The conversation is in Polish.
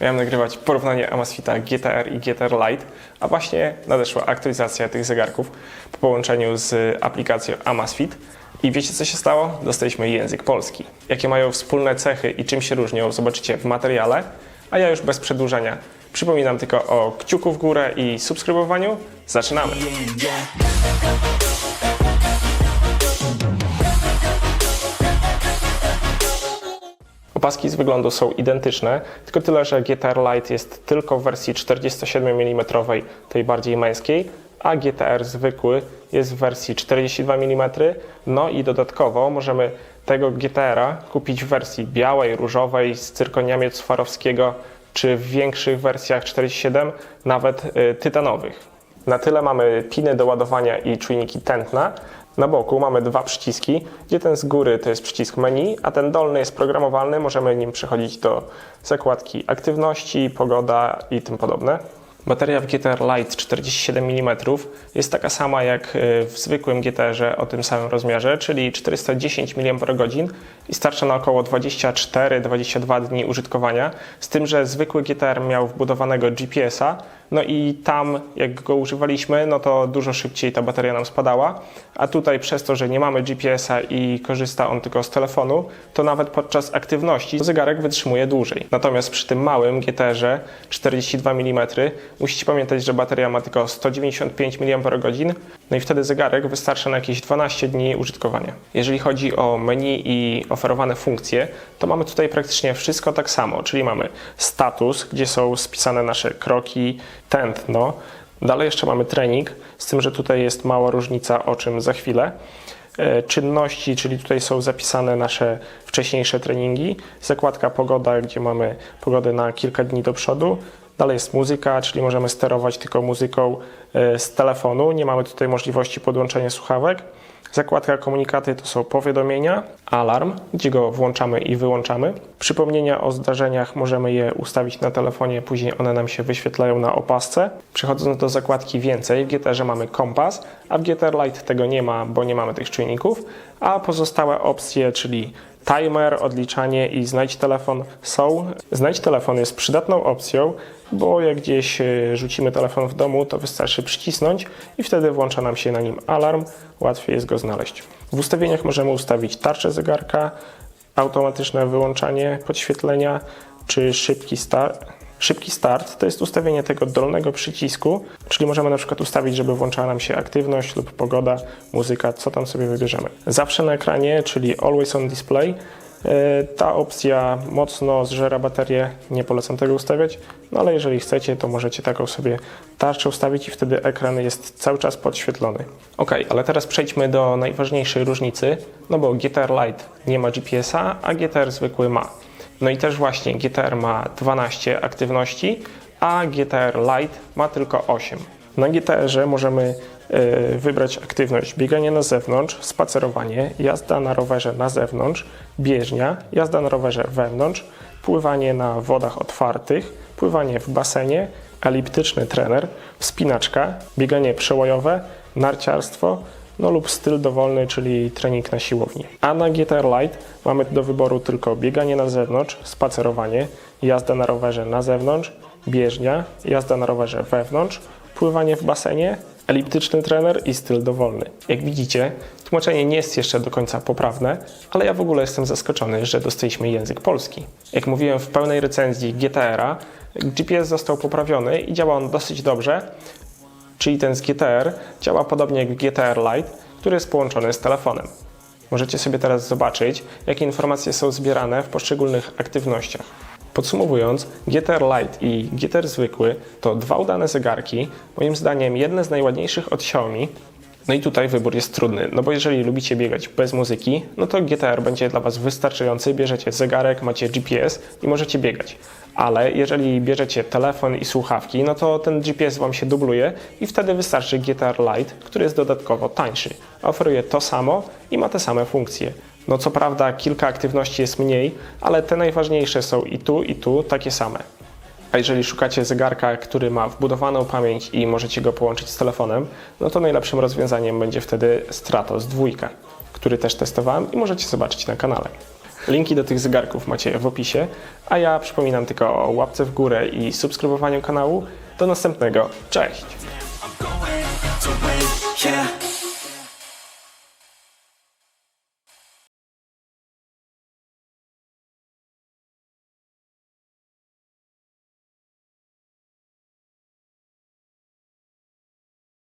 Miałem nagrywać porównanie Amazfita GTR i GTR Lite, a właśnie nadeszła aktualizacja tych zegarków po połączeniu z aplikacją Amazfit. I wiecie co się stało? Dostaliśmy język polski. Jakie mają wspólne cechy i czym się różnią, zobaczycie w materiale, a ja już bez przedłużania przypominam tylko o kciuku w górę i subskrybowaniu. Zaczynamy! Opaski z wyglądu są identyczne, tylko tyle, że GTR Lite jest tylko w wersji 47 mm, tej bardziej męskiej, a GTR zwykły jest w wersji 42 mm. No i dodatkowo możemy tego GTR-a kupić w wersji białej, różowej, z cyrkoniami Swarowskiego, czy w większych wersjach 47, nawet y, tytanowych. Na tyle mamy piny do ładowania i czujniki tętna. Na boku mamy dwa przyciski, gdzie ten z góry to jest przycisk menu, a ten dolny jest programowalny. Możemy nim przechodzić do zakładki aktywności, pogoda i tym podobne. Bateria w GTR Lite 47 mm jest taka sama jak y, w zwykłym GTR-ze o tym samym rozmiarze, czyli 410 mAh i starcza na około 24-22 dni użytkowania, z tym, że zwykły GTR miał wbudowanego GPS-a, no i tam jak go używaliśmy, no to dużo szybciej ta bateria nam spadała, a tutaj przez to, że nie mamy GPS-a i korzysta on tylko z telefonu, to nawet podczas aktywności zegarek wytrzymuje dłużej. Natomiast przy tym małym GTR-ze 42 mm musicie pamiętać, że bateria ma tylko 195 mAh, no i wtedy zegarek wystarcza na jakieś 12 dni użytkowania. Jeżeli chodzi o menu i oferowane funkcje, to mamy tutaj praktycznie wszystko tak samo, czyli mamy status, gdzie są spisane nasze kroki, tętno. Dalej jeszcze mamy trening, z tym, że tutaj jest mała różnica, o czym za chwilę. E, Czynności, czyli tutaj są zapisane nasze wcześniejsze treningi. Zakładka pogoda, gdzie mamy pogodę na kilka dni do przodu. Dalej jest muzyka, czyli możemy sterować tylko muzyką e, z telefonu. Nie mamy tutaj możliwości podłączenia słuchawek. Zakładka komunikaty to są powiadomienia, alarm, gdzie go włączamy i wyłączamy. Przypomnienia o zdarzeniach możemy je ustawić na telefonie, później one nam się wyświetlają na opasce. Przechodząc do zakładki więcej, w GTR mamy kompas, a w GTR Lite tego nie ma, bo nie mamy tych czujników, a pozostałe opcje, czyli timer, odliczanie i znajdź telefon są. Znajdź telefon jest przydatną opcją, bo jak gdzieś e, rzucimy telefon w domu, to wystarczy przycisnąć i wtedy włącza nam się na nim alarm, łatwiej jest go znaleźć. W ustawieniach możemy ustawić tarczę zegarka, automatyczne wyłączanie podświetlenia czy szybki start. Szybki start to jest ustawienie tego dolnego przycisku, czyli możemy na przykład ustawić, żeby włączała nam się aktywność lub pogoda, muzyka, co tam sobie wybierzemy. Zawsze na ekranie, czyli Always on Display, e, ta opcja mocno zżera baterię, nie polecam tego ustawiać, no ale jeżeli chcecie, to możecie taką sobie tarczę ustawić i wtedy ekran jest cały czas podświetlony. Ok, ale teraz przejdźmy do najważniejszej różnicy, no bo GTR Lite nie ma GPS-a, a GTR zwykły ma. No i też właśnie GTR ma 12 aktywności, a GTR Lite ma tylko 8. Na GTR-ze możemy e, wybrać aktywność bieganie na zewnątrz, spacerowanie, jazda na rowerze na zewnątrz, bieżnia, jazda na rowerze wewnątrz, pływanie na wodach otwartych, pływanie w basenie, eliptyczny trener, wspinaczka, bieganie przełajowe, narciarstwo, no lub styl dowolny, czyli trening na siłowni. A na GTR Lite mamy do wyboru tylko bieganie na zewnątrz, spacerowanie, jazda na rowerze na zewnątrz, bieżnia, jazda na rowerze wewnątrz, pływanie w basenie, eliptyczny trener i styl dowolny. Jak widzicie, tłumaczenie nie jest jeszcze do końca poprawne, ale ja w ogóle jestem zaskoczony, że dostaliśmy język polski. Jak mówiłem w pełnej recenzji GTR-a, GPS został poprawiony i działa on dosyć dobrze, czyli ten z GTR, działa podobnie jak GTR Lite, który jest połączony z telefonem. Możecie sobie teraz zobaczyć, jakie informacje są zbierane w poszczególnych aktywnościach. Podsumowując, GTR Lite i GTR zwykły to dwa udane zegarki, moim zdaniem jedne z najładniejszych od Xiaomi. No i tutaj wybór jest trudny, no bo jeżeli lubicie biegać bez muzyki, no to GTR będzie dla Was wystarczający, bierzecie zegarek, macie GPS i możecie biegać. Ale jeżeli bierzecie telefon i słuchawki, no to ten GPS Wam się dubluje i wtedy wystarczy GTR Lite, który jest dodatkowo tańszy. Oferuje to samo i ma te same funkcje. No co prawda kilka aktywności jest mniej, ale te najważniejsze są i tu, i tu takie same. A jeżeli szukacie zegarka, który ma wbudowaną pamięć i możecie go połączyć z telefonem, no to najlepszym rozwiązaniem będzie wtedy Stratos 2, który też testowałem i możecie zobaczyć na kanale. Linki do tych zegarków macie w opisie, a ja przypominam tylko o łapce w górę i subskrybowaniu kanału. Do następnego, cześć!